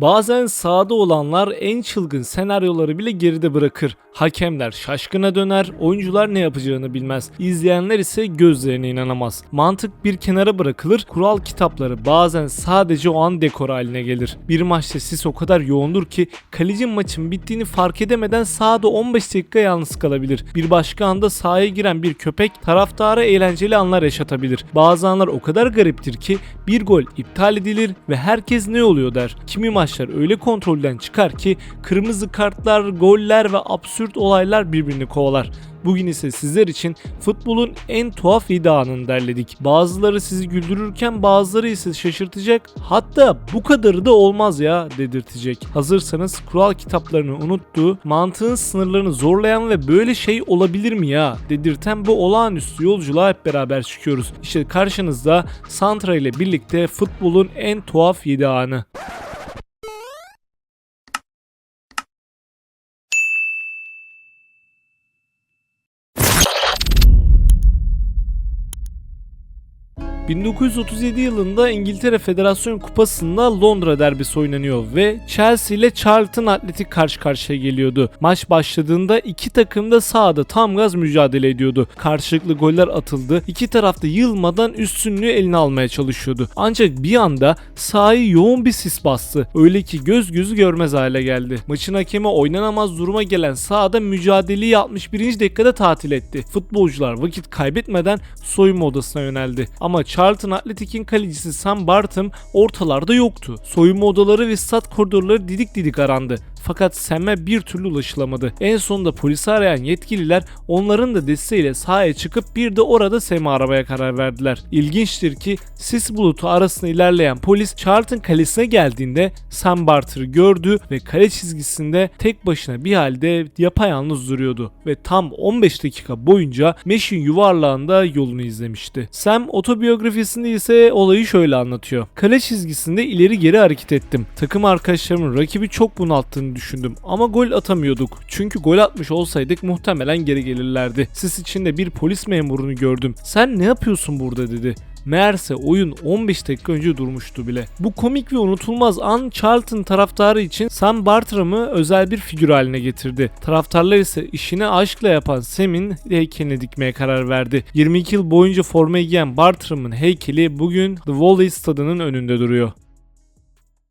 Bazen sahada olanlar en çılgın senaryoları bile geride bırakır. Hakemler şaşkına döner, oyuncular ne yapacağını bilmez. İzleyenler ise gözlerine inanamaz. Mantık bir kenara bırakılır, kural kitapları bazen sadece o an dekor haline gelir. Bir maçta sis o kadar yoğundur ki kaleci maçın bittiğini fark edemeden sahada 15 dakika yalnız kalabilir. Bir başka anda sahaya giren bir köpek taraftara eğlenceli anlar yaşatabilir. Bazı anlar o kadar gariptir ki bir gol iptal edilir ve herkes ne oluyor der. Kimi maçlar öyle kontrolden çıkar ki kırmızı kartlar, goller ve absürt olaylar birbirini kovalar. Bugün ise sizler için futbolun en tuhaf 7 anını derledik. Bazıları sizi güldürürken bazıları ise şaşırtacak. Hatta bu kadarı da olmaz ya dedirtecek. Hazırsanız kural kitaplarını unuttuğu, mantığın sınırlarını zorlayan ve böyle şey olabilir mi ya dedirten bu olağanüstü yolculuğa hep beraber çıkıyoruz. İşte karşınızda Santra ile birlikte futbolun en tuhaf 7 ...1937 yılında İngiltere Federasyon Kupası'nda Londra derbisi oynanıyor ve Chelsea ile Charlton Atletik karşı karşıya geliyordu. Maç başladığında iki takım da sahada tam gaz mücadele ediyordu. Karşılıklı goller atıldı. İki taraf da yılmadan üstünlüğü eline almaya çalışıyordu. Ancak bir anda sahayı yoğun bir sis bastı. Öyle ki göz gözü görmez hale geldi. Maçın hakemi oynanamaz duruma gelen sahada mücadeleyi 61. dakikada tatil etti. Futbolcular vakit kaybetmeden soyunma odasına yöneldi. Ama Charlton Atletik'in kalecisi Sam Barton ortalarda yoktu. Soyunma odaları ve stat koridorları didik didik arandı. Fakat Sam'e bir türlü ulaşılamadı. En sonunda polisi arayan yetkililer onların da desteğiyle sahaya çıkıp bir de orada Sam'i aramaya karar verdiler. İlginçtir ki sis bulutu arasında ilerleyen polis Charlton kalesine geldiğinde Sam Barter'ı gördü ve kale çizgisinde tek başına bir halde yapayalnız duruyordu ve tam 15 dakika boyunca Meş'in yuvarlağında yolunu izlemişti. Sam otobiyografisinde ise olayı şöyle anlatıyor. Kale çizgisinde ileri geri hareket ettim. Takım arkadaşlarımın rakibi çok bunalttığını düşündüm ama gol atamıyorduk. Çünkü gol atmış olsaydık muhtemelen geri gelirlerdi. Sis içinde bir polis memurunu gördüm. Sen ne yapıyorsun burada dedi. Meğerse oyun 15 dakika önce durmuştu bile. Bu komik ve unutulmaz an Charlton taraftarı için Sam Bartram'ı özel bir figür haline getirdi. Taraftarlar ise işini aşkla yapan Sam'in heykelini dikmeye karar verdi. 22 yıl boyunca formayı giyen Bartram'ın heykeli bugün The Wally stadının önünde duruyor.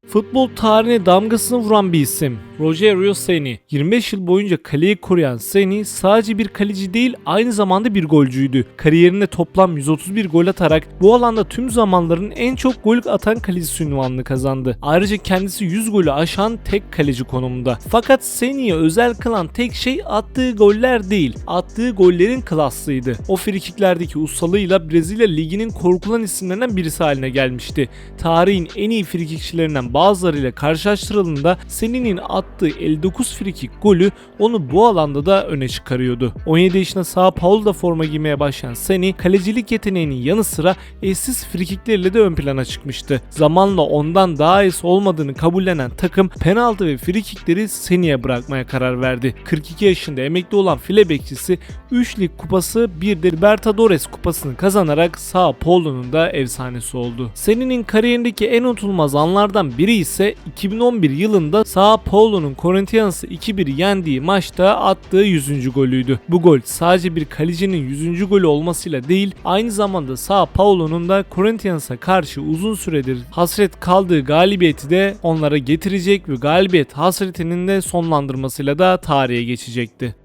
Futbol tarihine damgasını vuran bir isim. Rogerio Seni. 25 yıl boyunca kaleyi koruyan Seni sadece bir kaleci değil aynı zamanda bir golcüydü. Kariyerinde toplam 131 gol atarak bu alanda tüm zamanların en çok gol atan kalecisi ünvanını kazandı. Ayrıca kendisi 100 golü aşan tek kaleci konumunda. Fakat Seni'yi özel kılan tek şey attığı goller değil, attığı gollerin klaslıydı. O frikiklerdeki ustalığıyla Brezilya liginin korkulan isimlerinden birisi haline gelmişti. Tarihin en iyi frikikçilerinden bazılarıyla karşılaştırıldığında Seni'nin attığı 59 frikik golü onu bu alanda da öne çıkarıyordu. 17 yaşında Sao Paulo'da forma giymeye başlayan Seni kalecilik yeteneğinin yanı sıra eşsiz frikikleriyle de ön plana çıkmıştı. Zamanla ondan daha iyisi olmadığını kabullenen takım penaltı ve frikikleri Seni'ye bırakmaya karar verdi. 42 yaşında emekli olan file bekçisi 3 lig kupası bir de Libertadores kupasını kazanarak Sao Paulo'nun da efsanesi oldu. Seni'nin kariyerindeki en unutulmaz anlardan biri ise 2011 yılında Sao Paulo'nun Corinthians'ı 2-1 yendiği maçta attığı 100. golüydü. Bu gol sadece bir kalecinin 100. golü olmasıyla değil aynı zamanda Sao Paulo'nun da Corinthians'a karşı uzun süredir hasret kaldığı galibiyeti de onlara getirecek ve galibiyet hasretinin de sonlandırmasıyla da tarihe geçecekti.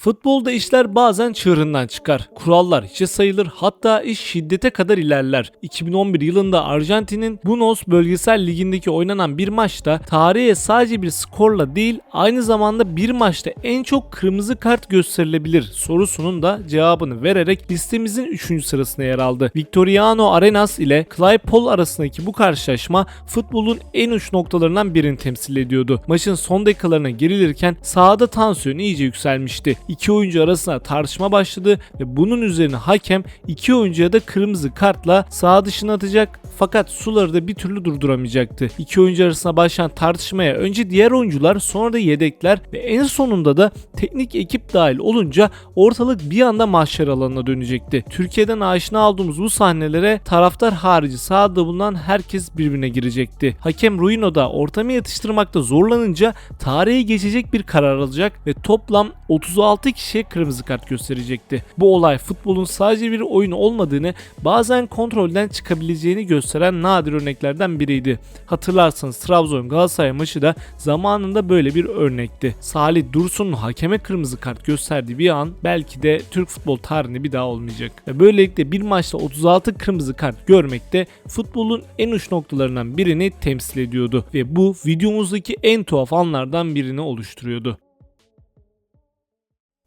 Futbolda işler bazen çığırından çıkar. Kurallar hiçe sayılır hatta iş şiddete kadar ilerler. 2011 yılında Arjantin'in Buenos Bölgesel Ligi'ndeki oynanan bir maçta tarihe sadece bir skorla değil aynı zamanda bir maçta en çok kırmızı kart gösterilebilir sorusunun da cevabını vererek listemizin 3. sırasına yer aldı. Victoriano Arenas ile Claypole arasındaki bu karşılaşma futbolun en uç noktalarından birini temsil ediyordu. Maçın son dakikalarına girilirken sahada tansiyon iyice yükselmişti. İki oyuncu arasında tartışma başladı ve bunun üzerine hakem iki oyuncuya da kırmızı kartla sağ dışına atacak fakat suları da bir türlü durduramayacaktı. İki oyuncu arasında başlayan tartışmaya önce diğer oyuncular sonra da yedekler ve en sonunda da teknik ekip dahil olunca ortalık bir anda mahşer alanına dönecekti. Türkiye'den aşina aldığımız bu sahnelere taraftar harici sahada bulunan herkes birbirine girecekti. Hakem Ruino da ortamı yatıştırmakta zorlanınca tarihe geçecek bir karar alacak ve toplam 36 kişiye kırmızı kart gösterecekti. Bu olay futbolun sadece bir oyun olmadığını bazen kontrolden çıkabileceğini gösteren nadir örneklerden biriydi. Hatırlarsanız Trabzon Galatasaray maçı da zamanında böyle bir örnekti. Salih Dursun'un hakeme kırmızı kart gösterdiği bir an belki de Türk futbol tarihinde bir daha olmayacak. Ve böylelikle bir maçta 36 kırmızı kart görmek de futbolun en uç noktalarından birini temsil ediyordu ve bu videomuzdaki en tuhaf anlardan birini oluşturuyordu.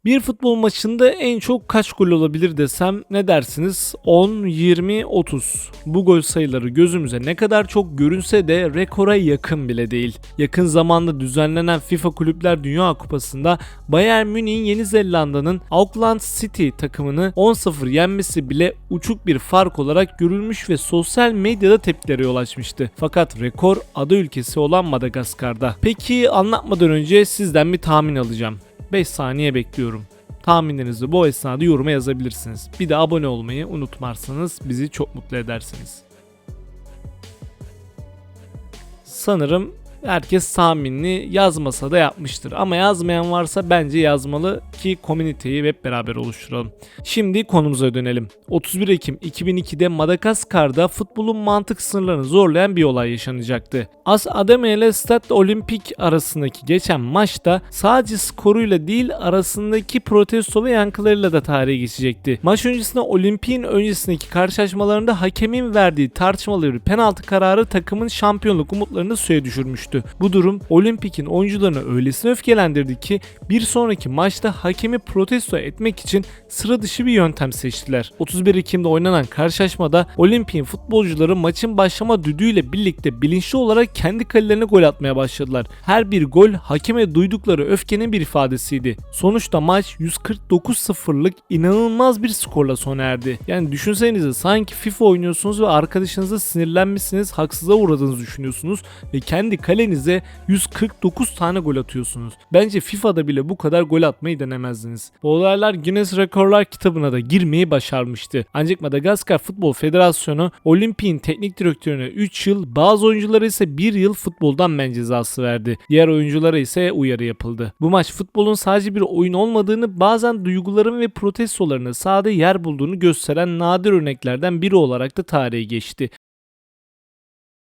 Bir futbol maçında en çok kaç gol olabilir desem ne dersiniz? 10, 20, 30. Bu gol sayıları gözümüze ne kadar çok görünse de rekora yakın bile değil. Yakın zamanda düzenlenen FIFA Kulüpler Dünya Kupası'nda Bayern Münih'in Yeni Zelanda'nın Auckland City takımını 10-0 yenmesi bile uçuk bir fark olarak görülmüş ve sosyal medyada tepkilere yol açmıştı. Fakat rekor ada ülkesi olan Madagaskar'da. Peki anlatmadan önce sizden bir tahmin alacağım. 5 saniye bekliyorum. Tahminlerinizi bu esnada yoruma yazabilirsiniz. Bir de abone olmayı unutmazsanız bizi çok mutlu edersiniz. Sanırım herkes tahminini yazmasa da yapmıştır. Ama yazmayan varsa bence yazmalı ki komüniteyi hep beraber oluşturalım. Şimdi konumuza dönelim. 31 Ekim 2002'de Madagaskar'da futbolun mantık sınırlarını zorlayan bir olay yaşanacaktı. As Ademe ile Stade Olimpik arasındaki geçen maçta sadece skoruyla değil arasındaki protesto ve yankılarıyla da tarihe geçecekti. Maç öncesinde Olimpik'in öncesindeki karşılaşmalarında hakemin verdiği tartışmalı bir penaltı kararı takımın şampiyonluk umutlarını suya düşürmüştü. Bu durum Olimpik'in oyuncularını öylesine öfkelendirdi ki bir sonraki maçta hakemi protesto etmek için sıra dışı bir yöntem seçtiler. 31 Ekim'de oynanan karşılaşmada Olimpik'in futbolcuları maçın başlama düdüğüyle birlikte bilinçli olarak kendi kalelerine gol atmaya başladılar. Her bir gol hakeme duydukları öfkenin bir ifadesiydi. Sonuçta maç 149-0'lık inanılmaz bir skorla sona erdi. Yani düşünsenize sanki FIFA oynuyorsunuz ve arkadaşınıza sinirlenmişsiniz, haksıza uğradığınızı düşünüyorsunuz ve kendi kalenize 149 tane gol atıyorsunuz. Bence FIFA'da bile bu kadar gol atmayı denemezdiniz. Bu olaylar Guinness Rekorlar kitabına da girmeyi başarmıştı. Ancak Madagaskar Futbol Federasyonu Olimpik'in teknik direktörüne 3 yıl, bazı oyunculara ise 1 yıl futboldan men cezası verdi. Diğer oyunculara ise uyarı yapıldı. Bu maç futbolun sadece bir oyun olmadığını, bazen duyguların ve protestolarını sahada yer bulduğunu gösteren nadir örneklerden biri olarak da tarihe geçti.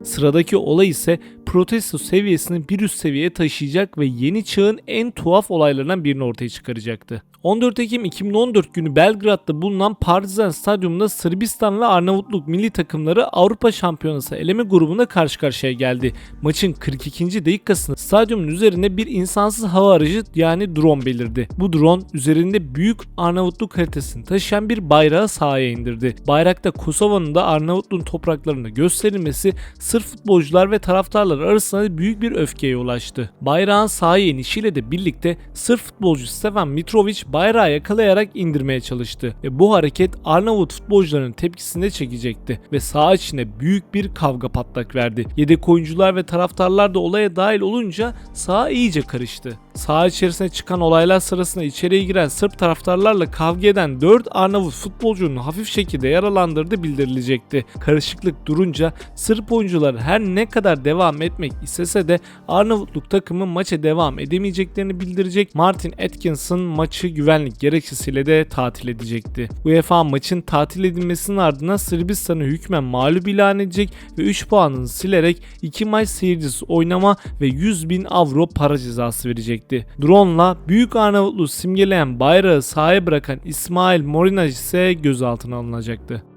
Sıradaki olay ise protesto seviyesini bir üst seviyeye taşıyacak ve yeni çağın en tuhaf olaylarından birini ortaya çıkaracaktı. 14 Ekim 2014 günü Belgrad'da bulunan Partizan Stadyumunda Sırbistan ve Arnavutluk milli takımları Avrupa Şampiyonası eleme grubunda karşı karşıya geldi. Maçın 42. dakikasında stadyumun üzerinde bir insansız hava aracı yani drone belirdi. Bu drone üzerinde büyük Arnavutluk haritasını taşıyan bir bayrağı sahaya indirdi. Bayrakta Kosova'nın da Arnavutluğun topraklarında gösterilmesi Sırp futbolcular ve taraftarlar arasında büyük bir öfkeye ulaştı. Bayrağın sahaya inişiyle de birlikte Sırp futbolcu Stefan Mitrovic bayrağı yakalayarak indirmeye çalıştı ve bu hareket Arnavut futbolcuların tepkisini çekecekti ve saha içinde büyük bir kavga patlak verdi. Yedek oyuncular ve taraftarlar da olaya dahil olunca saha iyice karıştı. Saha içerisine çıkan olaylar sırasında içeriye giren Sırp taraftarlarla kavga eden 4 Arnavut futbolcunun hafif şekilde yaralandırdığı bildirilecekti. Karışıklık durunca Sırp oyuncular her ne kadar devam etmek istese de Arnavutluk takımı maça devam edemeyeceklerini bildirecek Martin Atkinson maçı güvenlik gerekçesiyle de tatil edecekti. UEFA maçın tatil edilmesinin ardından Sırbistan'ı hükmen mağlup ilan edecek ve 3 puanını silerek 2 maç seyircisi oynama ve 100 bin avro para cezası verecekti. Drone'la Büyük Arnavutluğu simgeleyen bayrağı sahaya bırakan İsmail Morinaj ise gözaltına alınacaktı.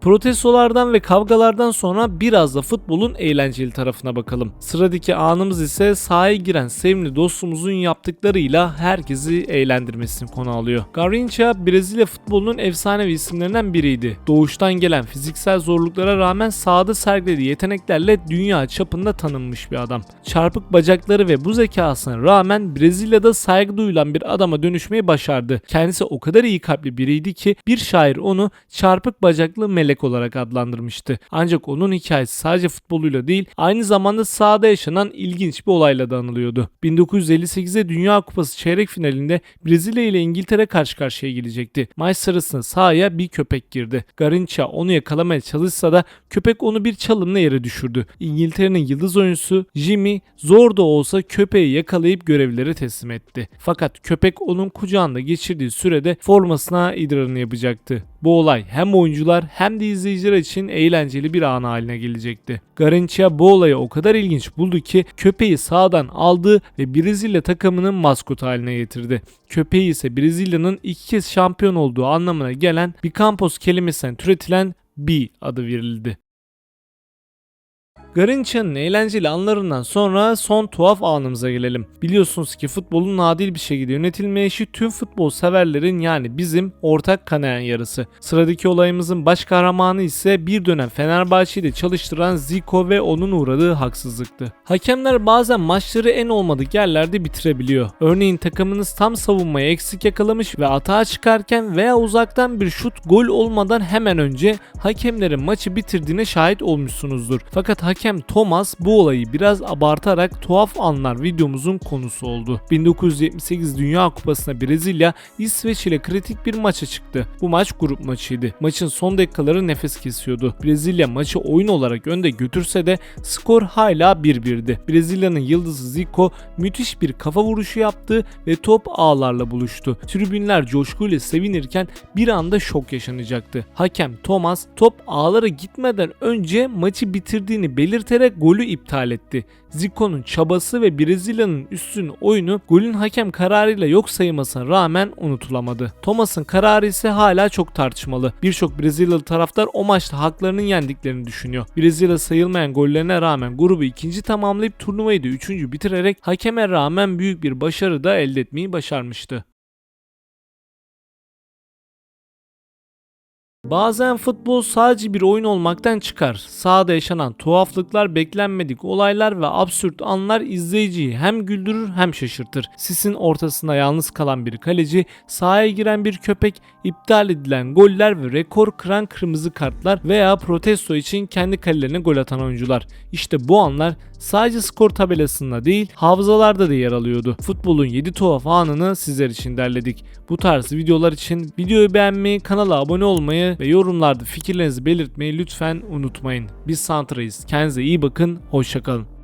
Protestolardan ve kavgalardan sonra biraz da futbolun eğlenceli tarafına bakalım. Sıradaki anımız ise sahaya giren sevimli dostumuzun yaptıklarıyla herkesi eğlendirmesini konu alıyor. Garrincha Brezilya futbolunun efsanevi isimlerinden biriydi. Doğuştan gelen fiziksel zorluklara rağmen sahada sergilediği yeteneklerle dünya çapında tanınmış bir adam. Çarpık bacakları ve bu zekasına rağmen Brezilya'da saygı duyulan bir adama dönüşmeyi başardı. Kendisi o kadar iyi kalpli biriydi ki bir şair onu çarpık bacaklı melek olarak adlandırmıştı. Ancak onun hikayesi sadece futboluyla değil aynı zamanda sahada yaşanan ilginç bir olayla da anılıyordu. 1958'de Dünya Kupası çeyrek finalinde Brezilya ile İngiltere karşı karşıya gelecekti. Maç sırasında sahaya bir köpek girdi. Garincha onu yakalamaya çalışsa da köpek onu bir çalımla yere düşürdü. İngiltere'nin yıldız oyuncusu Jimmy zor da olsa köpeği yakalayıp görevlilere teslim etti. Fakat köpek onun kucağında geçirdiği sürede formasına idrarını yapacaktı. Bu olay hem oyuncular hem de izleyiciler için eğlenceli bir an haline gelecekti. Garincha bu olayı o kadar ilginç buldu ki köpeği sağdan aldı ve Brezilya takımının maskotu haline getirdi. Köpeği ise Brezilya'nın iki kez şampiyon olduğu anlamına gelen Bicampos kelimesinden türetilen B adı verildi. Garinça'nın eğlenceli anlarından sonra son tuhaf anımıza gelelim. Biliyorsunuz ki futbolun adil bir şekilde yönetilmeyişi tüm futbol severlerin yani bizim ortak kanayan yarısı. Sıradaki olayımızın baş kahramanı ise bir dönem Fenerbahçe'de çalıştıran Zico ve onun uğradığı haksızlıktı. Hakemler bazen maçları en olmadık yerlerde bitirebiliyor. Örneğin takımınız tam savunmayı eksik yakalamış ve atağa çıkarken veya uzaktan bir şut gol olmadan hemen önce hakemlerin maçı bitirdiğine şahit olmuşsunuzdur. Fakat hakem Thomas bu olayı biraz abartarak tuhaf anlar videomuzun konusu oldu. 1978 Dünya Kupası'na Brezilya İsveç ile kritik bir maça çıktı. Bu maç grup maçıydı. Maçın son dakikaları nefes kesiyordu. Brezilya maçı oyun olarak önde götürse de skor hala 1-1'di. Brezilya'nın yıldızı Zico müthiş bir kafa vuruşu yaptı ve top ağlarla buluştu. Tribünler coşkuyla sevinirken bir anda şok yaşanacaktı. Hakem Thomas top ağlara gitmeden önce maçı bitirdiğini belirterek golü iptal etti. Zico'nun çabası ve Brezilya'nın üstün oyunu golün hakem kararıyla yok sayılmasına rağmen unutulamadı. Thomas'ın kararı ise hala çok tartışmalı. Birçok Brezilyalı taraftar o maçta haklarının yendiklerini düşünüyor. Brezilya sayılmayan gollerine rağmen grubu ikinci tamamlayıp turnuvayı da üçüncü bitirerek hakeme rağmen büyük bir başarı da elde etmeyi başarmıştı. Bazen futbol sadece bir oyun olmaktan çıkar. Sahada yaşanan tuhaflıklar, beklenmedik olaylar ve absürt anlar izleyiciyi hem güldürür hem şaşırtır. Sisin ortasında yalnız kalan bir kaleci, sahaya giren bir köpek, iptal edilen goller ve rekor kıran kırmızı kartlar veya protesto için kendi kalelerine gol atan oyuncular. İşte bu anlar sadece skor tabelasında değil hafızalarda da yer alıyordu. Futbolun 7 tuhaf anını sizler için derledik. Bu tarz videolar için videoyu beğenmeyi, kanala abone olmayı ve yorumlarda fikirlerinizi belirtmeyi lütfen unutmayın. Biz Santra'yız. Kendinize iyi bakın. Hoşçakalın.